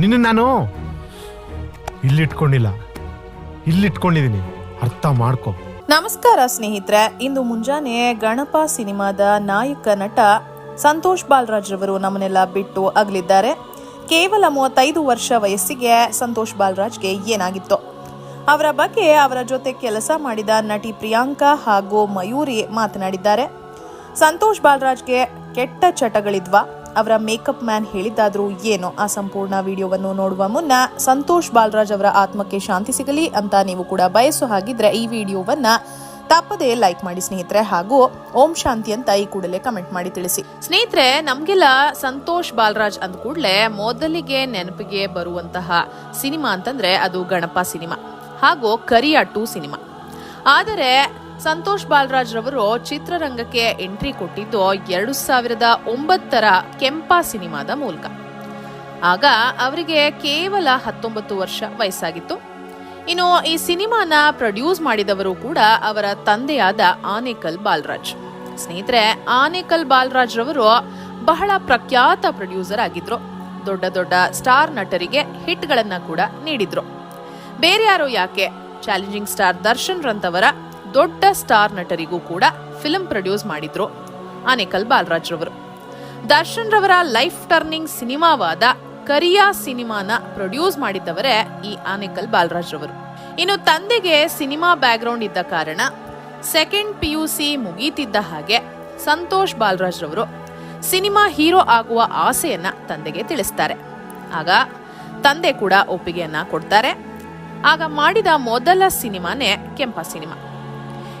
ನಿನ್ನ ನಾನು ಇಲ್ಲಿಟ್ಕೊಂಡಿಲ್ಲ. ಇಲ್ಲಿಟ್ಕೊಂಡಿದ್ದೀನಿ ಅರ್ಥ ಮಾಡ್ಕೊ. ನಮಸ್ಕಾರ ಸ್ನೇಹಿತರೆ. ಇಂದು ಮುಂಜಾನೆ ಗಣಪ ಸಿನಿಮಾದ ನಾಯಕ ನಟ ಸಂತೋಷ್ ಬಾಲರಾಜ್ ರವರು ನಮ್ಮನ್ನೆಲ್ಲ ಬಿಟ್ಟು ಅಗಲಿದ್ದಾರೆ. ಕೇವಲ ಮೂವತ್ತೈದು ವರ್ಷ ವಯಸ್ಸಿಗೆ ಸಂತೋಷ್ ಬಾಲರಾಜ್ಗೆ ಏನಾಗಿತ್ತು? ಅವರ ಬಗ್ಗೆ ಅವರ ಜೊತೆ ಕೆಲಸ ಮಾಡಿದ ನಟಿ ಪ್ರಿಯಾಂಕಾ ಹಾಗೂ ಮಯೂರಿ ಮಾತನಾಡಿದ್ದಾರೆ. ಸಂತೋಷ್ ಬಾಲರಾಜ್ಗೆ ಕೆಟ್ಟ ಚಟಗಳಿದ್ವಾ? ಅವರ ಮೇಕಪ್ ಮ್ಯಾನ್ ಹೇಳಿದ್ದಾದರೂ ಏನು ಆ ಸಂಪೂರ್ಣ ವಿಡಿಯೋವನ್ನು ನೋಡುವ ಮುನ್ನ ಸಂತೋಷ್ ಬಾಲರಾಜ್ ಅವರ ಆತ್ಮಕ್ಕೆ ಶಾಂತಿ ಸಿಗಲಿ ಅಂತ ನೀವು ಕೂಡ ಬಯಸೋ ಹಾಗಿದ್ರೆ ಈ ವಿಡಿಯೋವನ್ನ ತಪ್ಪದೇ ಲೈಕ್ ಮಾಡಿ ಸ್ನೇಹಿತರೆ ಹಾಗೂ ಓಂ ಶಾಂತಿ ಅಂತ ಈ ಕೂಡಲೇ ಕಮೆಂಟ್ ಮಾಡಿ ತಿಳಿಸಿ. ಸ್ನೇಹಿತರೆ, ನಮ್ಗೆಲ್ಲ ಸಂತೋಷ್ ಬಾಲರಾಜ್ ಅಂದ ಕೂಡಲೇ ಮೊದಲಿಗೆ ನೆನಪಿಗೆ ಬರುವಂತಹ ಸಿನಿಮಾ ಅಂತಂದ್ರೆ ಅದು ಗಣಪ ಸಿನಿಮಾ ಹಾಗೂ ಕರಿಯ ಟು ಸಿನಿಮಾ. ಆದರೆ ಸಂತೋಷ್ ಬಾಲರಾಜ್ ರವರು ಚಿತ್ರರಂಗಕ್ಕೆ ಎಂಟ್ರಿ ಕೊಟ್ಟಿದ್ದು ಎರಡು ಸಾವಿರದ ಒಂಬತ್ತರ ಕೆಂಪಾ ಸಿನಿಮಾದ ಮೂಲಕ. ಆಗ ಅವರಿಗೆ ಕೇವಲ ಹತ್ತೊಂಬತ್ತು ವರ್ಷ ವಯಸ್ಸಾಗಿತ್ತು. ಇನ್ನು ಈ ಸಿನಿಮಾನ ಪ್ರೊಡ್ಯೂಸ್ ಮಾಡಿದವರು ಕೂಡ ಅವರ ತಂದೆಯಾದ ಆನೇಕಲ್ ಬಾಲರಾಜ್. ಸ್ನೇಹಿತರೆ, ಆನೇಕಲ್ ಬಾಲರಾಜ್ ರವರು ಬಹಳ ಪ್ರಖ್ಯಾತ ಪ್ರೊಡ್ಯೂಸರ್ ಆಗಿದ್ರು. ದೊಡ್ಡ ದೊಡ್ಡ ಸ್ಟಾರ್ ನಟರಿಗೆ ಹಿಟ್ಗಳನ್ನ ಕೂಡ ನೀಡಿದ್ರು. ಬೇರೆ ಯಾರು ಯಾಕೆ? ಚಾಲೆಂಜಿಂಗ್ ಸ್ಟಾರ್ ದರ್ಶನ್ ರಂತವರ ದೊಡ್ಡ ಸ್ಟಾರ್ ನಟರಿಗೂ ಕೂಡ ಫಿಲಂ ಪ್ರೊಡ್ಯೂಸ್ ಮಾಡಿದ್ರು ಆನೇಕಲ್ ಬಾಲರಾಜ್ ರವರು. ದರ್ಶನ್ ರವರ ಲೈಫ್ ಟರ್ನಿಂಗ್ ಸಿನಿಮಾವಾದ ಕರಿಯಾ ಸಿನಿಮಾನ ಪ್ರೊಡ್ಯೂಸ್ ಮಾಡಿದ್ದವರೇ ಈ ಆನೇಕಲ್ ಬಾಲರಾಜ್ ರವರು. ಇನ್ನು ತಂದೆಗೆ ಸಿನಿಮಾ ಬ್ಯಾಕ್ಗ್ರೌಂಡ್ ಇದ್ದ ಕಾರಣ ಸೆಕೆಂಡ್ ಪಿ ಯು ಸಿ ಮುಗೀತಿದ್ದ ಹಾಗೆ ಸಂತೋಷ್ ಬಾಲರಾಜ್ ರವರು ಸಿನಿಮಾ ಹೀರೋ ಆಗುವ ಆಸೆಯನ್ನ ತಂದೆಗೆ ತಿಳಿಸ್ತಾರೆ. ಆಗ ತಂದೆ ಕೂಡ ಒಪ್ಪಿಗೆಯನ್ನ ಕೊಡ್ತಾರೆ. ಆಗ ಮಾಡಿದ ಮೊದಲ ಸಿನಿಮಾನೇ ಕೆಂಪ ಸಿನಿಮಾ.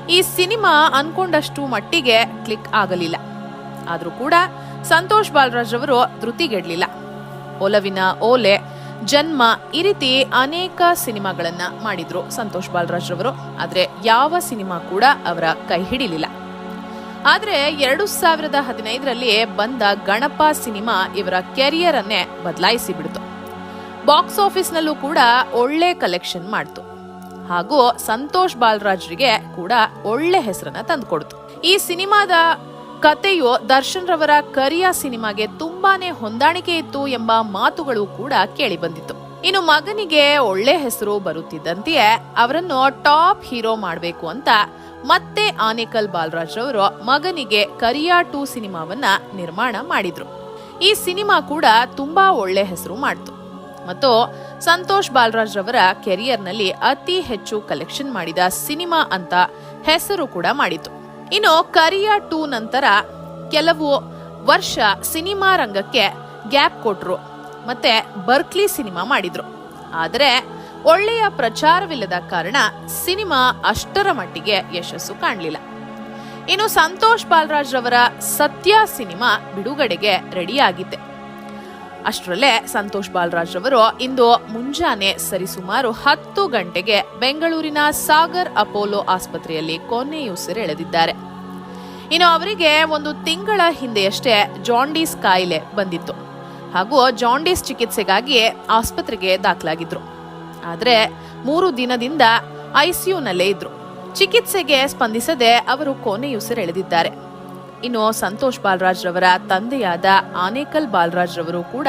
ಈ ಸಿನಿಮಾ ಅನ್ಕೊಂಡಷ್ಟು ಮಟ್ಟಿಗೆ ಕ್ಲಿಕ್ ಆಗಲಿಲ್ಲ. ಆದರೂ ಕೂಡ ಸಂತೋಷ್ ಬಾಲರಾಜ್ ಅವರು ಧೃತಿಗೆಡ್ಲಿಲ್ಲ. ಒಲವಿನ ಓಲೆ, ಜನ್ಮ ಈ ರೀತಿ ಅನೇಕ ಸಿನಿಮಾಗಳನ್ನ ಮಾಡಿದ್ರು ಸಂತೋಷ್ ಬಾಲರಾಜ್ ಅವರು. ಆದರೆ ಯಾವ ಸಿನಿಮಾ ಕೂಡ ಅವರ ಕೈ ಹಿಡಿಲಿಲ್ಲ. ಆದರೆ ಎರಡು ಸಾವಿರದ ಹದಿನೈದರಲ್ಲಿ ಬಂದ ಗಣಪ ಸಿನಿಮಾ ಇವರ ಕೆರಿಯರ್ ಅನ್ನೇ ಬದಲಾಯಿಸಿ ಬಿಡ್ತು ಬಾಕ್ಸ್ ಆಫೀಸ್ನಲ್ಲೂ ಕೂಡ ಒಳ್ಳೆ ಕಲೆಕ್ಷನ್ ಮಾಡ್ತು. ಹಾಗೂ ಸಂತೋಷ್ ಬಾಲರಾಜ್ರಿಗೆ ಕೂಡ ಒಳ್ಳೆ ಹೆಸರನ್ನ ತಂದುಕೊಡ್ತು. ಈ ಸಿನಿಮಾದ ಕತೆಯು ದರ್ಶನ್ ರವರ ಕರಿಯ ಸಿನಿಮಾಗೆ ತುಂಬಾನೇ ಹೊಂದಾಣಿಕೆ ಇತ್ತು ಎಂಬ ಮಾತುಗಳು ಕೂಡ ಕೇಳಿ ಬಂದಿತ್ತು. ಇನ್ನು ಮಗನಿಗೆ ಒಳ್ಳೆ ಹೆಸರು ಬರುತ್ತಿದ್ದಂತೆಯೇ ಅವರನ್ನು ಟಾಪ್ ಹೀರೋ ಮಾಡಬೇಕು ಅಂತ ಮತ್ತೆ ಆನೇಕಲ್ ಬಾಲರಾಜ್ ಅವರು ಮಗನಿಗೆ ಕರಿಯಾ ಟೂ ಸಿನಿಮಾವನ್ನ ನಿರ್ಮಾಣ ಮಾಡಿದ್ರು. ಈ ಸಿನಿಮಾ ಕೂಡ ತುಂಬಾ ಒಳ್ಳೆ ಹೆಸರು ಮಾಡ್ತು. ಮತ್ತು ಸಂತೋಷ್ ಬಾಲರಾಜ್ ರವರ ಕೆರಿಯರ್ನಲ್ಲಿ ಅತಿ ಹೆಚ್ಚು ಕಲೆಕ್ಷನ್ ಮಾಡಿದ ಸಿನಿಮಾ ಅಂತ ಹೆಸರು ಕೂಡ ಮಾಡಿತು ಇನ್ನು ಕರಿಯಾ ಟೂ ನಂತರ ಕೆಲವು ವರ್ಷ ಸಿನಿಮಾ ರಂಗಕ್ಕೆ ಗ್ಯಾಪ್ ಕೊಟ್ರು ಮತ್ತೆ ಬರ್ಕ್ಲಿ ಸಿನಿಮಾ ಮಾಡಿದ್ರು. ಆದರೆ ಒಳ್ಳೆಯ ಪ್ರಚಾರವಿಲ್ಲದ ಕಾರಣ ಸಿನಿಮಾ ಅಷ್ಟರ ಮಟ್ಟಿಗೆ ಯಶಸ್ಸು ಕಾಣಲಿಲ್ಲ. ಇನ್ನು ಸಂತೋಷ್ ಬಾಲರಾಜ್ ರವರ ಸತ್ಯ ಸಿನಿಮಾ ಬಿಡುಗಡೆಗೆ ರೆಡಿಯಾಗಿತ್ತೆ ಅಷ್ಟರಲ್ಲೇ ಸಂತೋಷ್ ಬಾಲರಾಜ್ ರವರು ಇಂದು ಮುಂಜಾನೆ ಸರಿಸುಮಾರು ಹತ್ತು ಗಂಟೆಗೆ ಬೆಂಗಳೂರಿನ ಸಾಗರ್ ಅಪೋಲೋ ಆಸ್ಪತ್ರೆಯಲ್ಲಿ ಕೊನೆಯುಸಿರೆಳೆದಿದ್ದಾರೆ ಇನ್ನು ಅವರಿಗೆ ಒಂದು ತಿಂಗಳ ಹಿಂದೆಯಷ್ಟೇ ಜಾಂಡೀಸ್ ಕಾಯಿಲೆ ಬಂದಿತ್ತು. ಹಾಗೂ ಜಾಂಡೀಸ್ ಚಿಕಿತ್ಸೆಗಾಗಿ ಆಸ್ಪತ್ರೆಗೆ ದಾಖಲಾಗಿದ್ರು. ಆದರೆ ಮೂರು ದಿನದಿಂದ ಐಸಿಯುನಲ್ಲೇ ಇದ್ರು. ಚಿಕಿತ್ಸೆಗೆ ಸ್ಪಂದಿಸದೆ ಅವರು ಕೊನೆಯುಸಿರೆಳೆದಿದ್ದಾರೆ ಇನ್ನು ಸಂತೋಷ್ ಬಾಲರಾಜ್ ರವರ ತಂದೆಯಾದ ಆನೇಕಲ್ ಬಾಲರಾಜ್ ರವರು ಕೂಡ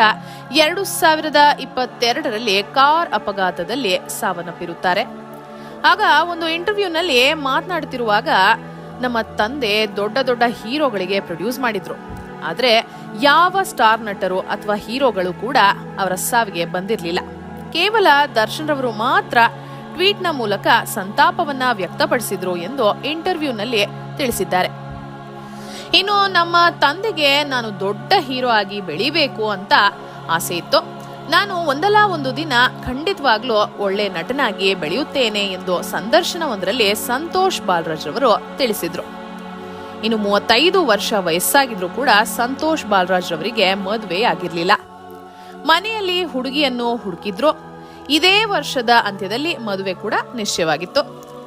ಎರಡು ಸಾವಿರದ ಇಪ್ಪತ್ತೆರಡರಲ್ಲಿ ಕಾರ್ ಅಪಘಾತದಲ್ಲಿ ಸಾವನ್ನಪ್ಪಿರುತ್ತಾರೆ. ಆಗ ಒಂದು ಇಂಟರ್ವ್ಯೂನಲ್ಲಿ ಮಾತನಾಡುತ್ತಿರುವಾಗ ನಮ್ಮ ತಂದೆ ದೊಡ್ಡ ದೊಡ್ಡ ಹೀರೋಗಳಿಗೆ ಪ್ರೊಡ್ಯೂಸ್ ಮಾಡಿದ್ರು. ಆದರೆ ಯಾವ ಸ್ಟಾರ್ ನಟರು ಅಥವಾ ಹೀರೋಗಳು ಕೂಡ ಅವರ ಸಾವಿಗೆ ಬಂದಿರಲಿಲ್ಲ. ಕೇವಲ ದರ್ಶನ್ ರವರು ಮಾತ್ರ ಟ್ವೀಟ್ನ ಮೂಲಕ ಸಂತಾಪವನ್ನ ವ್ಯಕ್ತಪಡಿಸಿದ್ರು ಎಂದು ಇಂಟರ್ವ್ಯೂನಲ್ಲಿ ತಿಳಿಸಿದ್ದಾರೆ. ಇನ್ನು ನಮ್ಮ ತಂದೆಗೆ ನಾನು ದೊಡ್ಡ ಹೀರೋ ಆಗಿ ಬೆಳಿಬೇಕು ಅಂತ ಆಸೆ ಇತ್ತು. ನಾನು ಒಂದಲ್ಲ ಒಂದು ದಿನ ಖಂಡಿತವಾಗ್ಲೂ ಒಳ್ಳೆ ನಟನಾಗಿ ಬೆಳೆಯುತ್ತೇನೆ ಎಂದು ಸಂದರ್ಶನವೊಂದರಲ್ಲಿ ಸಂತೋಷ್ ಬಾಲರಾಜ್ ಅವರು ತಿಳಿಸಿದ್ರು. ಇನ್ನು ಮೂವತ್ತೈದು ವರ್ಷ ವಯಸ್ಸಾಗಿದ್ರು ಕೂಡ ಸಂತೋಷ್ ಬಾಲರಾಜ್ ಅವರಿಗೆ ಮದುವೆ ಆಗಿರಲಿಲ್ಲ. ಮನೆಯಲ್ಲಿ ಹುಡುಗಿಯನ್ನು ಹುಡುಕಿದ್ರು. ಇದೇ ವರ್ಷದ ಅಂತ್ಯದಲ್ಲಿ ಮದುವೆ ಕೂಡ ನಿಶ್ಚಯವಾಗಿತ್ತು.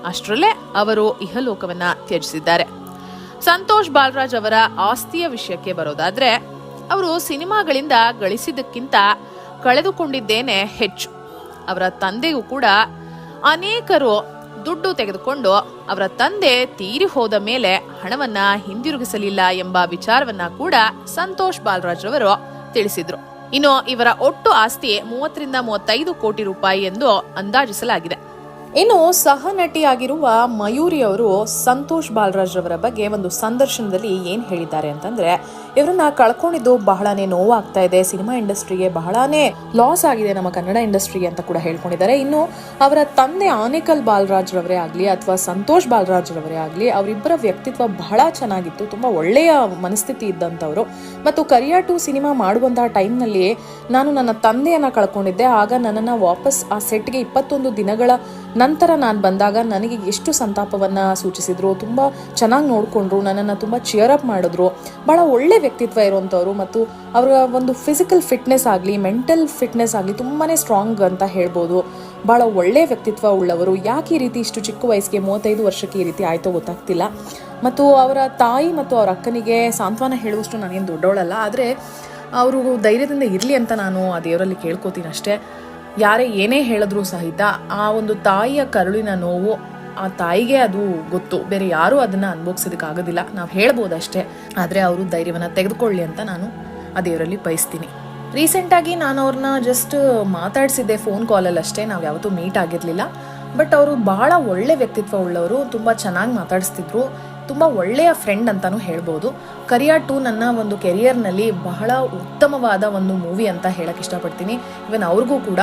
ಅಷ್ಟರಲ್ಲೇ ಅವರು ಇಹಲೋಕವನ್ನ ತ್ಯಜಿಸಿದ್ದಾರೆ. ಸಂತೋಷ್ ಬಾಲರಾಜ್ ಅವರ ಆಸ್ತಿಯ ವಿಷಯಕ್ಕೆ ಬರೋದಾದ್ರೆ, ಅವರು ಸಿನಿಮಾಗಳಿಂದ ಗಳಿಸಿದ್ದಕ್ಕಿಂತ ಕಳೆದುಕೊಂಡಿದ್ದೇನೆ ಹೆಚ್ಚು. ಅವರ ತಂದೆಯೂ ಕೂಡ ಅನೇಕರು ದುಡ್ಡು ತೆಗೆದುಕೊಂಡು ಅವರ ತಂದೆ ತೀರಿ ಹೋದ ಮೇಲೆ ಹಣವನ್ನ ಹಿಂದಿರುಗಿಸಲಿಲ್ಲ ಎಂಬ ವಿಚಾರವನ್ನ ಕೂಡ ಸಂತೋಷ್ ಬಾಲರಾಜ್ ಅವರು ತಿಳಿಸಿದ್ರು. ಇನ್ನು ಇವರ ಒಟ್ಟು ಆಸ್ತಿ ಮೂವತ್ತರಿಂದ ಮೂವತ್ತೈದು ಕೋಟಿ ರೂಪಾಯಿ ಎಂದು ಅಂದಾಜಿಸಲಾಗಿದೆ. ಇನ್ನು ಸಹ ನಟಿಯಾಗಿರುವ ಮಯೂರಿ ಅವರು ಸಂತೋಷ್ ಬಾಲರಾಜ್ ಅವರ ಬಗ್ಗೆ ಒಂದು ಸಂದರ್ಶನದಲ್ಲಿ ಏನು ಹೇಳಿದ್ದಾರೆ ಅಂತಂದ್ರೆ ಇವರನ್ನ ಕಳ್ಕೊಂಡಿದ್ದು ಬಹಳನೇ ನೋವಾಗ್ತಾ ಇದೆ. ಸಿನಿಮಾ ಇಂಡಸ್ಟ್ರಿಗೆ ಬಹಳನೇ ಲಾಸ್ ಆಗಿದೆ ನಮ್ಮ ಕನ್ನಡ ಇಂಡಸ್ಟ್ರಿಗೆ ಅಂತ ಕೂಡ ಹೇಳ್ಕೊಂಡಿದ್ದಾರೆ. ಇನ್ನು ಅವರ ತಂದೆ ಆನೇಕಲ್ ಬಾಲರಾಜ್ ರವರೇ ಆಗಲಿ ಅಥವಾ ಸಂತೋಷ್ ಬಾಲರಾಜ್ ರವರೇ ಆಗಲಿ ಅವರಿಬ್ಬರ ವ್ಯಕ್ತಿತ್ವ ಬಹಳ ಚೆನ್ನಾಗಿತ್ತು. ತುಂಬಾ ಒಳ್ಳೆಯ ಮನಸ್ಥಿತಿ ಇದ್ದಂಥವರು. ಮತ್ತು ಕರಿಯಾ ಟು ಸಿನಿಮಾ ಮಾಡುವಂತಹ ಟೈಮ್ನಲ್ಲಿಯೇ ನಾನು ನನ್ನ ತಂದೆಯನ್ನ ಕಳ್ಕೊಂಡಿದ್ದೆ. ಆಗ ನನ್ನನ್ನು ವಾಪಸ್ ಆ ಸೆಟ್ಗೆ ಇಪ್ಪತ್ತೊಂದು ದಿನಗಳ ನಂತರ ನಾನು ಬಂದಾಗ ನನಗೆ ಎಷ್ಟು ಸಂತಾಪವನ್ನ ಸೂಚಿಸಿದ್ರು. ತುಂಬ ಚೆನ್ನಾಗಿ ನೋಡಿಕೊಂಡ್ರು. ನನ್ನನ್ನು ತುಂಬ ಚಿಯರ್ ಅಪ್ ಮಾಡಿದ್ರು. ಬಹಳ ಒಳ್ಳೆ ವ್ಯಕ್ತಿತ್ವ ಇರುವಂಥವ್ರು ಮತ್ತು ಅವರ ಒಂದು ಫಿಸಿಕಲ್ ಫಿಟ್ನೆಸ್ ಆಗಲಿ ಮೆಂಟಲ್ ಫಿಟ್ನೆಸ್ ಆಗಲಿ ತುಂಬಾ ಸ್ಟ್ರಾಂಗ್ ಅಂತ ಹೇಳ್ಬೋದು. ಭಾಳ ಒಳ್ಳೆ ವ್ಯಕ್ತಿತ್ವ ಉಳ್ಳವರು. ಯಾಕೆ ಈ ರೀತಿ ಇಷ್ಟು ಚಿಕ್ಕ ವಯಸ್ಸಿಗೆ ಮೂವತ್ತೈದು ವರ್ಷಕ್ಕೆ ಈ ರೀತಿ ಆಯಿತೋ ಗೊತ್ತಾಗ್ತಿಲ್ಲ. ಮತ್ತು ಅವರ ತಾಯಿ ಮತ್ತು ಅವರ ಅಕ್ಕನಿಗೆ ಸಾಂತ್ವನ ಹೇಳುವಷ್ಟು ನಾನೇನು ದೊಡ್ಡವಳಲ್ಲ. ಆದರೆ ಅವರು ಧೈರ್ಯದಿಂದ ಇರಲಿ ಅಂತ ನಾನು ಆ ದೇವರಲ್ಲಿ ಕೇಳ್ಕೊತೀನಿ ಅಷ್ಟೇ. ಯಾರೇ ಏನೇ ಹೇಳಿದ್ರು ಸಹಿತ ಆ ಒಂದು ತಾಯಿಯ ಕರುಳಿನ ನೋವು ಆ ತಾಯಿಗೆ ಅದು ಗೊತ್ತು. ಬೇರೆ ಯಾರೂ ಅದನ್ನು ಅನುಭವಿಸೋದಕ್ಕಾಗೋದಿಲ್ಲ ನಾವು ಹೇಳ್ಬೋದಷ್ಟೇ. ಆದರೆ ಅವರು ಧೈರ್ಯವನ್ನು ತೆಗೆದುಕೊಳ್ಳಿ ಅಂತ ನಾನು ಆ ಬಯಸ್ತೀನಿ. ರೀಸೆಂಟಾಗಿ ನಾನು ಅವ್ರನ್ನ ಜಸ್ಟ್ ಮಾತಾಡಿಸಿದ್ದೆ ಫೋನ್ ಕಾಲಲ್ಲಿ ಅಷ್ಟೇ. ನಾವು ಯಾವತ್ತೂ ಮೀಟ್ ಆಗಿರಲಿಲ್ಲ. ಬಟ್ ಅವರು ಬಹಳ ಒಳ್ಳೆ ವ್ಯಕ್ತಿತ್ವ ಉಳ್ಳವರು. ತುಂಬ ಚೆನ್ನಾಗಿ ಮಾತಾಡಿಸ್ತಿದ್ರು. ತುಂಬ ಒಳ್ಳೆಯ ಫ್ರೆಂಡ್ ಅಂತಲೂ ಹೇಳ್ಬೋದು. ಕರಿಯಾ ಟು ನನ್ನ ಒಂದು ಕೆರಿಯರ್ನಲ್ಲಿ ಬಹಳ ಉತ್ತಮವಾದ ಒಂದು ಮೂವಿ ಅಂತ ಹೇಳಕ್ಕೆ ಇಷ್ಟಪಡ್ತೀನಿ. ಇವನ್ ಅವ್ರಿಗೂ ಕೂಡ.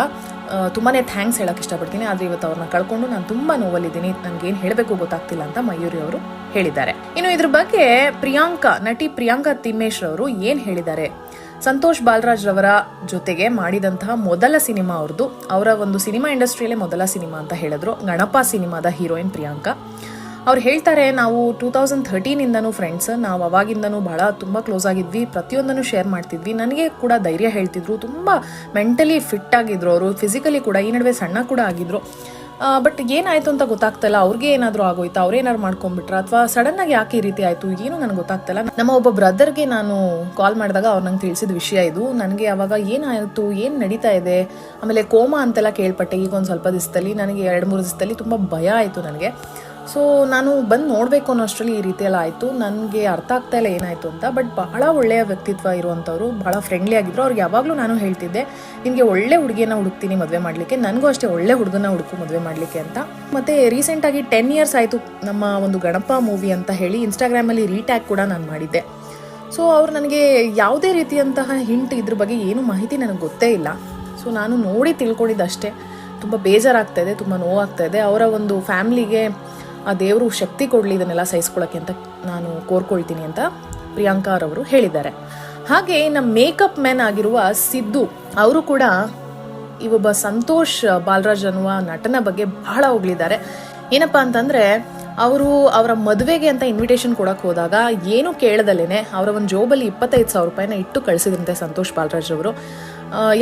ತುಂಬಾ ಥ್ಯಾಂಕ್ಸ್ ಹೇಳಕ್ಕೆ ಇಷ್ಟಪಡ್ತೀನಿ. ಆದರೆ ಇವತ್ತು ಅವ್ರನ್ನ ಕಳ್ಕೊಂಡು ನಾನು ತುಂಬ ನೋವಲ್ಲಿದ್ದೀನಿ. ಏನು ಹೇಳಬೇಕು ಗೊತ್ತಾಗ್ತಿಲ್ಲ ಅಂತ ಮಯೂರಿ ಅವರು ಹೇಳಿದ್ದಾರೆ. ಇನ್ನು ಇದ್ರ ಬಗ್ಗೆ ಪ್ರಿಯಾಂಕಾ, ನಟಿ ಪ್ರಿಯಾಂಕಾ ತಿಮ್ಮೇಶ್ ಅವರು ಏನು ಹೇಳಿದ್ದಾರೆ? ಸಂತೋಷ್ ಬಾಲರಾಜ್ ರವರ ಜೊತೆಗೆ ಮಾಡಿದಂತಹ ಮೊದಲ ಸಿನಿಮಾ ಅವ್ರದ್ದು ಅವರ ಒಂದು ಸಿನಿಮಾ ಇಂಡಸ್ಟ್ರಿಯಲ್ಲೇ ಮೊದಲ ಸಿನಿಮಾ ಅಂತ ಹೇಳಿದ್ರು. ಗಣಪ ಸಿನಿಮಾದ ಹೀರೋಯಿನ್ ಪ್ರಿಯಾಂಕಾ. ಅವ್ರು ಹೇಳ್ತಾರೆ, ನಾವು ಟೂ ತೌಸಂಡ್ ಥರ್ಟೀನಿಂದನೂ ಫ್ರೆಂಡ್ಸ್ ನಾವು ಅವಾಗಿಂದನೂ ಭಾಳ ತುಂಬ ಕ್ಲೋಸ್ ಆಗಿದ್ವಿ, ಪ್ರತಿಯೊಂದನ್ನು ಶೇರ್ ಮಾಡ್ತಿದ್ವಿ. ನನಗೆ ಕೂಡ ಧೈರ್ಯ ಹೇಳ್ತಿದ್ರು, ತುಂಬ ಮೆಂಟಲಿ ಫಿಟ್ ಆಗಿದ್ರು ಅವರು ಫಿಸಿಕಲಿ ಕೂಡ, ಈ ನಡುವೆ ಸಣ್ಣ ಕೂಡ ಆಗಿದ್ರು. ಬಟ್ ಏನಾಯ್ತು ಅಂತ ಗೊತ್ತಾಗ್ತಲ್ಲ, ಅವ್ರಿಗೆ ಏನಾದರೂ ಆಗೋಯ್ತು ಅವ್ರೇನಾದ್ರು ಮಾಡ್ಕೊಂಡ್ಬಿಟ್ರ, ಅಥವಾ ಸಡನ್ ಆಗಿ ಯಾಕೆ ಈ ರೀತಿ ಆಯ್ತು, ಏನು ನನಗೆ ಗೊತ್ತಾಗ್ತಲ್ಲ. ನಮ್ಮ ಒಬ್ಬ ಬ್ರದರ್ಗೆ ನಾನು ಕಾಲ್ ಮಾಡಿದಾಗ ಅವ್ರು ನಂಗೆ ತಿಳಿಸಿದ ವಿಷಯ ಇದು, ನನಗೆ ಅವಾಗ ಏನಾಯಿತು, ಏನು ನಡೀತಾ ಇದೆ, ಆಮೇಲೆ ಕೋಮಾ ಅಂತೆಲ್ಲ ಕೇಳ್ಪಟ್ಟೆ, ಈಗ ಒಂದು ಸ್ವಲ್ಪ ದಿವಸದಲ್ಲಿ, ನನಗೆ ಎರಡು ಮೂರು ದಿವಸದಲ್ಲಿ ತುಂಬ ಭಯ ಆಯಿತು ನನಗೆ. ಸೊ ನಾನು ಬಂದು ನೋಡಬೇಕು ಅನ್ನೋ ಅಷ್ಟರಲ್ಲಿ ಈ ರೀತಿಯೆಲ್ಲ ಆಯಿತು. ನನಗೆ ಅರ್ಥ ಆಗ್ತಾ ಇಲ್ಲ ಏನಾಯಿತು ಅಂತ. ಬಟ್ ಬಹಳ ಒಳ್ಳೆಯ ವ್ಯಕ್ತಿತ್ವ ಇರುವಂಥವ್ರು, ಬಹಳ ಫ್ರೆಂಡ್ಲಿ ಆಗಿದ್ರು. ಅವ್ರಿಗೆ ಯಾವಾಗಲೂ ನಾನು ಹೇಳ್ತಿದ್ದೆ ನಿಮಗೆ ಒಳ್ಳೆ ಹುಡುಗಿಯನ್ನು ಹುಡುಕ್ತೀನಿ ಮದುವೆ ಮಾಡಲಿಕ್ಕೆ. ನನಗೂ ಅಷ್ಟೇ ಒಳ್ಳೆ ಹುಡುಗನ ಹುಡುಕು ಮದುವೆ ಮಾಡಲಿಕ್ಕೆ ಅಂತ. ಮತ್ತು ರೀಸೆಂಟಾಗಿ ಟೆನ್ ಇಯರ್ಸ್ ಆಯಿತು ನಮ್ಮ ಒಂದು ಗಣಪ ಮೂವಿ ಅಂತ ಹೇಳಿ ಇನ್ಸ್ಟಾಗ್ರಾಮಲ್ಲಿ ರೀಟ್ಯಾಗ್ ಕೂಡ ನಾನು ಮಾಡಿದ್ದೆ. ಸೊ ಅವ್ರು ನನಗೆ ಯಾವುದೇ ರೀತಿಯಂತಹ ಹಿಂಟ್ ಇದ್ರ ಬಗ್ಗೆ ಏನು ಮಾಹಿತಿ ನನಗೆ ಗೊತ್ತೇ ಇಲ್ಲ. ಸೊ ನಾನು ನೋಡಿ ತಿಳ್ಕೊಂಡಿದ್ದಷ್ಟೇ. ತುಂಬ ಬೇಜಾರಾಗ್ತಾ ಇದೆ, ತುಂಬ ನೋವಾಗ್ತಾ ಇದೆ. ಅವರ ಒಂದು ಫ್ಯಾಮ್ಲಿಗೆ ಆ ದೇವರು ಶಕ್ತಿ ಕೊಡಲಿ ಇದನ್ನೆಲ್ಲ ಸಹಿಸ್ಕೊಳ್ಳೋಕ್ಕೆ ಅಂತ ನಾನು ಕೋರ್ಕೊಳ್ತೀನಿ ಅಂತ ಪ್ರಿಯಾಂಕಾರವರು ಹೇಳಿದ್ದಾರೆ. ಹಾಗೆ ನಮ್ಮ ಮೇಕಪ್ ಮ್ಯಾನ್ ಆಗಿರುವ ಸಿದ್ದು ಅವರು ಕೂಡ ಈ ಒಬ್ಬ ಸಂತೋಷ್ ಬಾಲರಾಜ್ ಅನ್ನುವ ನಟನ ಬಗ್ಗೆ ಬಹಳ ಹೋಗ್ಲಿದ್ದಾರೆ ಏನಪ್ಪ ಅಂತಂದ್ರೆ ಅವರು ಅವರ ಮದುವೆಗೆ ಅಂತ ಇನ್ವಿಟೇಷನ್ ಕೊಡಕ್ಕೆ ಹೋದಾಗ ಏನು ಕೇಳದಲ್ಲೇನೆ ಅವರ ಒಂದು ಜೋಬಲ್ಲಿ ಇಪ್ಪತ್ತೈದು ಸಾವಿರ ರೂಪಾಯಿನ ಇಟ್ಟು ಕಳಿಸಿದ್ರಂತೆ ಸಂತೋಷ್ ಬಾಲರಾಜ್ ಅವರು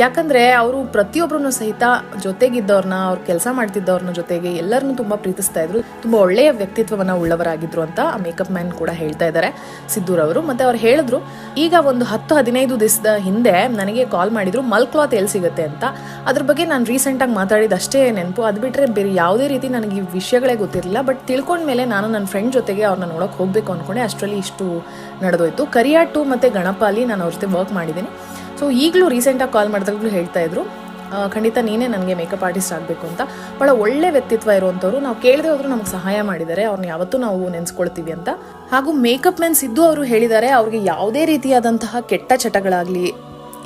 ಯಾಕಂದ್ರೆ ಅವರು ಪ್ರತಿಯೊಬ್ಬರನ್ನು ಸಹಿತ ಜೊತೆಗಿದ್ದವ್ರನ್ನ ಅವ್ರು ಕೆಲಸ ಮಾಡ್ತಿದ್ದವ್ರನ್ನ ಜೊತೆಗೆ ಎಲ್ಲರನ್ನೂ ತುಂಬಾ ಪ್ರೀತಿಸ್ತಾ ಇದ್ರು. ತುಂಬಾ ಒಳ್ಳೆಯ ವ್ಯಕ್ತಿತ್ವವನ್ನು ಉಳ್ಳವರಾಗಿದ್ರು ಅಂತ ಮೇಕಪ್ ಮ್ಯಾನ್ ಕೂಡ ಹೇಳ್ತಾ ಇದ್ದಾರೆ ಸಿದ್ದೂರವರು ಮತ್ತೆ ಅವ್ರು ಹೇಳಿದ್ರು, ಈಗ ಒಂದು ಹತ್ತು ಹದಿನೈದು ದಿವಸದ ಹಿಂದೆ ನನಗೆ ಕಾಲ್ ಮಾಡಿದ್ರು ಮಲ್ ಕ್ಲಾತ್ ಎಲ್ಲಿ ಸಿಗುತ್ತೆ ಅಂತ. ಅದ್ರ ಬಗ್ಗೆ ನಾನು ರೀಸೆಂಟಾಗಿ ಮಾತಾಡಿದ ಅಷ್ಟೇ ನೆನಪು. ಅದು ಬಿಟ್ಟರೆ ಬೇರೆ ಯಾವುದೇ ರೀತಿ ನನಗೆ ಈ ವಿಷಯಗಳೇ ಗೊತ್ತಿರಲಿಲ್ಲ. ಬಟ್ ತಿಳ್ಕೊಂಡ್ಮೇಲೆ ನಾನು ನನ್ನ ಫ್ರೆಂಡ್ ಜೊತೆಗೆ ಅವ್ರನ್ನ ನೋಡೋಕೆ ಹೋಗಬೇಕು ಅಂದ್ಕೊಂಡೆ ಅಷ್ಟರಲ್ಲಿ ಇಷ್ಟು ನಡೆದೋಯ್ತು. ಕರಿಯಾ ಟು ಮತ್ತು ಗಣಪಾಲಿ ನಾನು ಅವ್ರ ಜೊತೆ ವರ್ಕ್ ಮಾಡಿದ್ದೀನಿ. ಸೊ ಈಗಲೂ ರೀಸೆಂಟಾಗಿ ಕಾಲ್ ಮಾಡಿದಾಗಲೂ ಹೇಳ್ತಾ ಇದ್ರು ಖಂಡಿತ ನೀನೇ ನನಗೆ ಮೇಕಪ್ ಆರ್ಟಿಸ್ಟ್ ಆಗಬೇಕು ಅಂತ. ಭಾಳ ಒಳ್ಳೆ ವ್ಯಕ್ತಿತ್ವ ಇರುವಂಥವ್ರು, ನಾವು ಕೇಳದೆ ಹೋದ್ರು ನಮಗೆ ಸಹಾಯ ಮಾಡಿದ್ದಾರೆ ಅವ್ರನ್ನ ಯಾವತ್ತೂ ನಾವು ನೆನೆಸ್ಕೊಳ್ತೀವಿ ಅಂತ. ಹಾಗೂ ಮೇಕಪ್ ಮ್ಯಾನ್ ಸಿದ್ದು ಅವರು ಹೇಳಿದ್ದಾರೆ, ಅವ್ರಿಗೆ ಯಾವುದೇ ರೀತಿಯಾದಂತಹ ಕೆಟ್ಟ ಚಟಗಳಾಗಲಿ,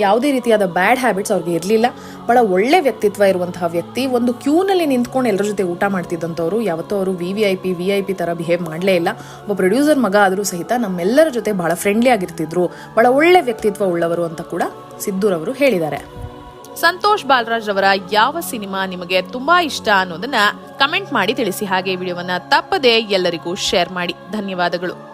ಯಾವುದೇ ರೀತಿಯಾದ ಬ್ಯಾಡ್ ಹ್ಯಾಬಿಟ್ಸ್ ಅವ್ರಿಗೆ ಇರಲಿಲ್ಲ. ಭಾಳ ಒಳ್ಳೆ ವ್ಯಕ್ತಿತ್ವ ಇರುವಂತಹ ವ್ಯಕ್ತಿ, ಒಂದು ಕ್ಯೂನಲ್ಲಿ ನಿಂತ್ಕೊಂಡು ಎಲ್ಲರ ಜೊತೆ ಊಟ ಮಾಡ್ತಿದ್ದಂಥವ್ರು, ಯಾವತ್ತೂ ಅವರು V V I P V I P ಥರ ಬಿಹೇವ್ ಮಾಡಲೇ ಇಲ್ಲ. ಒಬ್ಬ ಪ್ರೊಡ್ಯೂಸರ್ ಮಗ ಆದರೂ ಸಹಿತ ನಮ್ಮೆಲ್ಲರ ಜೊತೆ ಭಾಳ ಫ್ರೆಂಡ್ಲಿ ಆಗಿರ್ತಿದ್ರು. ಭಾಳ ಒಳ್ಳೆ ವ್ಯಕ್ತಿತ್ವ ಉಳ್ಳವರು ಅಂತ ಕೂಡ ಸಿದ್ದೂರವರು ಹೇಳಿದ್ದಾರೆ. ಸಂತೋಷ್ ಬಾಲರಾಜ್ ಅವರ ಯಾವ ಸಿನಿಮಾ ನಿಮಗೆ ತುಂಬಾ ಇಷ್ಟ ಅನ್ನೋದನ್ನ ಕಮೆಂಟ್ ಮಾಡಿ ತಿಳಿಸಿ. ಹಾಗೆ ವಿಡಿಯೋವನ್ನ ತಪ್ಪದೆ ಎಲ್ಲರಿಗೂ ಶೇರ್ ಮಾಡಿ. ಧನ್ಯವಾದಗಳು.